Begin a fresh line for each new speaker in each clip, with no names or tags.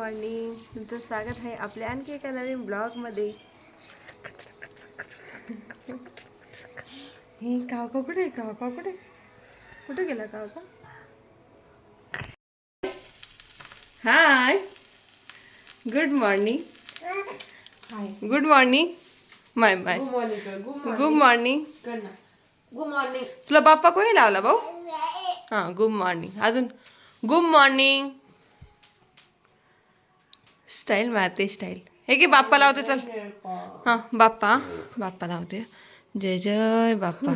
तुमचं स्वागत आहे आपल्या आणखी एका नवीन ब्लॉगमध्ये. हे काका कुठे? काका कुठे? कुठे गेला काका? Hi good morning good morning my my good morning
good morning
तुला बाप्पा कोणी लावला भाऊ? हां गुड मॉर्निंग अजून? गुड मॉर्निंग स्टाईल मारते स्टाईल. हे की बाप्पा लावते चल. हां बाप्पा. बाप्पा लावते. जय जय बाप्पा.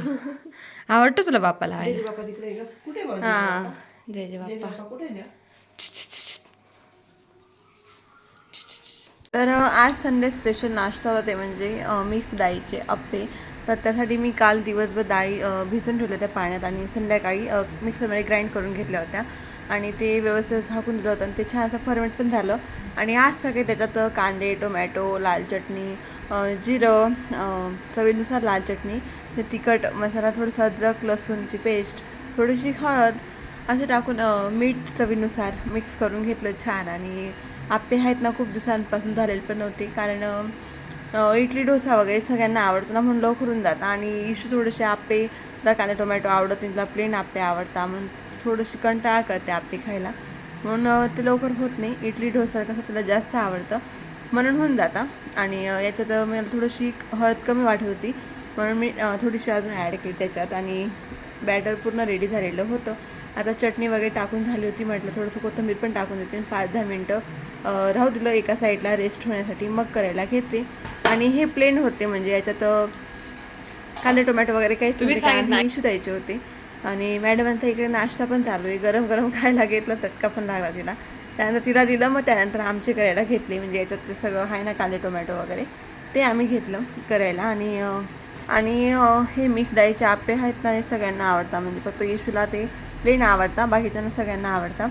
आवडतं तुला बाप्पा लावायला? हां. जय जय बाप्पा? तर आज संडे स्पेशल नाश्ता होता ते म्हणजे मिक्स डाळीचे अप्पे. तर त्यासाठी मी काल दिवसभर डाळी भिजून ठेवल्या त्या पाण्यात आणि संध्याकाळी मिक्सरमध्ये ग्राइंड करून घेतल्या होत्या. आणि ते व्यवस्थित झाकून दिलं होतं आणि ते छान असं फर्मेट पण झालं. आणि आज सगळे त्याच्यात कांदे टोमॅटो लाल चटणी जिरं चवीनुसार लाल चटणी ते तिखट मसाला थोडंसं अद्रक लसूणची पेस्ट थोडीशी हळद असे टाकून मीठ चवीनुसार मिक्स करून घेतलं छान. आणि आप्पे आहेत ना खूप दिवसांपासून झालेले पण नव्हते कारण इडली डोसा वगैरे सगळ्यांना आवडतो ना म्हणून लवकर होऊन जातं. आणि इशू थोडेसे आप्पे तिला कांदा टोमॅटो आवडत नाही तिला प्लेन आप्पे आवडतात म्हणून थोडीशी कंटाळा करते आप्पे खायला. म्हणून ते लवकर होत नाही. इडली डोसा कसं तिला जास्त आवडतं. म्हणून होऊन जातं. आणि याच्यात मला थोडीशी हळद कमी वाटत होती. म्हणून मी थोडीशी अजून ॲड केली त्याच्यात. आणि बॅटर पूर्ण रेडी झालेलं होतं. आता चटणी वगैरे टाकून झाली होती म्हटलं थोडंसं कोथिंबीर पण टाकून देते. आणि पाच दहा मिनटं राहू दिलं एका साईडला रेस्ट होण्यासाठी. मग करायला घेते आणि हे प्लेन होते. म्हणजे याच्यात कांदे टोमॅटो वगैरे. कारण इशू द्यायचे होते. आणि मॅडमांचा इकडे नाश्ता पण चालू आहे. गरम गरम खायला घेतला चटका पण लागला तिला. त्यानंतर तिला दिलं मग त्यानंतर आमचे करायला घेतले. म्हणजे याच्यात ते सगळं आहे ना काले टोमॅटो वगैरे. ते आम्ही घेतलं करायला. आणि आणि हे मिक्स डाळीचे आप्पे आहेत ना हे सगळ्यांना आवडतात. म्हणजे फक्त येशूला ते प्लेन आवडतात बाकीच्यांना सगळ्यांना आवडतात.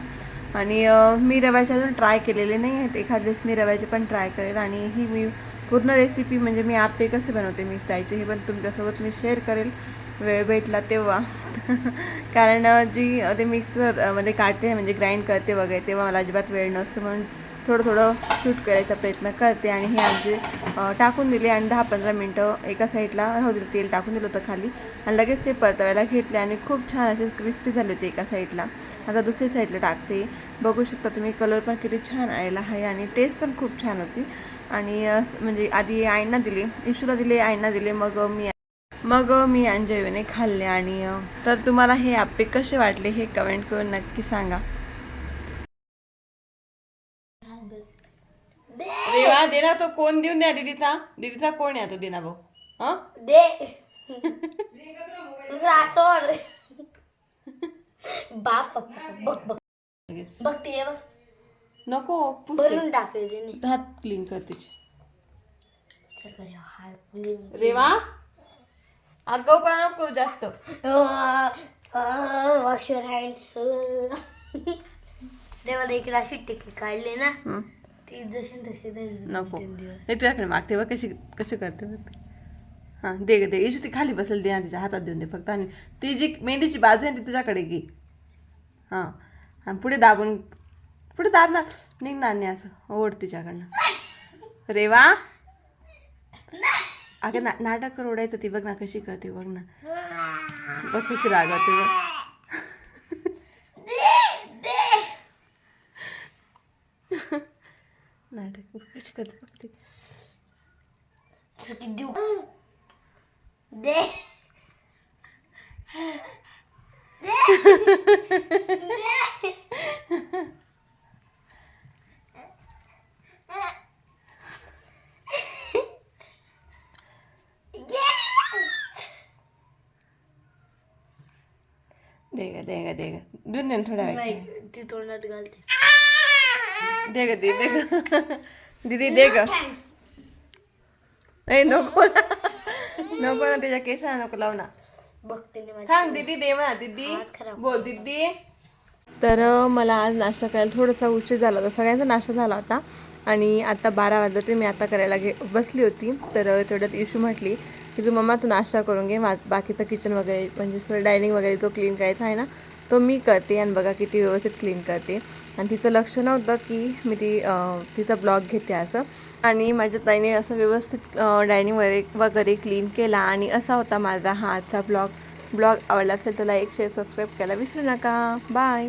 आणि मी रव्याचे अजून ट्राय केलेले नाही आहेत. एखाद वेळेस मी रव्याचे पण ट्राय करेल. आणि ही मी पूर्ण रेसिपी म्हणजे मी आप्पे कसे बनवते मिक्स डाळीचे हे पण तुमच्यासोबत मी शेअर करेल. वेळ भेटला तेव्हा. कारण जी ते मिक्सरमध्ये म्हणजे काढते म्हणजे ग्राइंड करते वगैरे तेव्हा मला अजिबात वेळ नसतो. म्हणून थोडं थोडं शूट करायचा प्रयत्न करते आणि हे आमचे टाकून दिले आणि दहा पंधरा मिनटं एका साईडला राहू दिलं तेल टाकून दिलं होतं खाली. आणि लगेच ते परतवायला घेतले आणि खूप छान असे क्रिस्पी झाले होते एका साईडला. आता दुसऱ्या साईडला टाकते. बघू शकता तुम्ही कलर पण किती छान आलेला आहे आणि टेस्ट पण खूप छान होती. आणि म्हणजे आधी आईंना दिले इशूला दिले आईंना दिले मग मी मग मी अंजयने खाल्ले आणि तर तुम्हाला हे आप्पे कसे वाटले हे कमेंट करून नक्की सांगा. रेवा दे ना तो कोण देऊन द्या दीदीचा? दीदीचा कोण आहे तो देना भाऊ? हं?
दे. बाप बघ बघ. बघ. ते
नको पुसते.
भरून टाकले त्याने
हात क्लीन कर तिचे.
चल करे हात लिम-
रेवा आगाऊपणा नको करू जास्त.
wash your hands तेव्हा इकडे अशी टिकी काढली ना. ती जशी न तशी
नको. हे तुझ्याकडे मागते बघ कशी कशी करते बघ हां दे ग दे. येशू ती खाली बसेल दे तिच्या हातात देऊन दे फक्त. आणि ती जी मेहंदीची बाजू आहे ती तुझ्याकडे घे. हां. आणि पुढे दाबून पुढे दाब ना निघणार नाही असं. ओढ तिच्याकडनं. रेवा अगं ना नाटक ओढायचं ती बघ ना कशी करते बघ ना. बघ कशी रागवते बघ. नाटक कशी करते बघ ती.
चुकी देऊ. दे.
दे ग दे ग दे ग देऊन दे ना थोड्या वेळ
नाही ती तोंडात घालते.
दे ग दे दे ग दीदी दे ग ए नको ना. नको ना त्याच्या केसाला नको लाव ना.
बघते माझी
सांग दीदी दे म्हणा दीदी.
खराब.
बोल दीदी. तर अ, मला आज नाश्ता करायला थोडासा उशीर झाला होता. सगळ्यांचा नाश्ता झाला होता. आणि आता बारा वाजले होते. मी आता करायला घे बसली होती. तर अ, तेवढ्यात इशू म्हटली की तू मम्मा तू नाश्ता करून घे मा बाकीचं किचन वगैरे म्हणजे सगळं डायनिंग वगैरे जो क्लीन करायचा आहे ना तो मी करते आणि बघा किती व्यवस्थित क्लीन करते. आणि तिचं लक्ष नव्हतं की मी ती तिचा ब्लॉग घेते असं. आणि माझ्या ताईने असं व्यवस्थित डायनिंग वगैरे वगैरे क्लीन केला आणि असा होता माझा हा आजचा ब्लॉग ब्लॉग आवडला असेल तर लाईक शेअर सबस्क्राईब करायला विसरू नका. बाय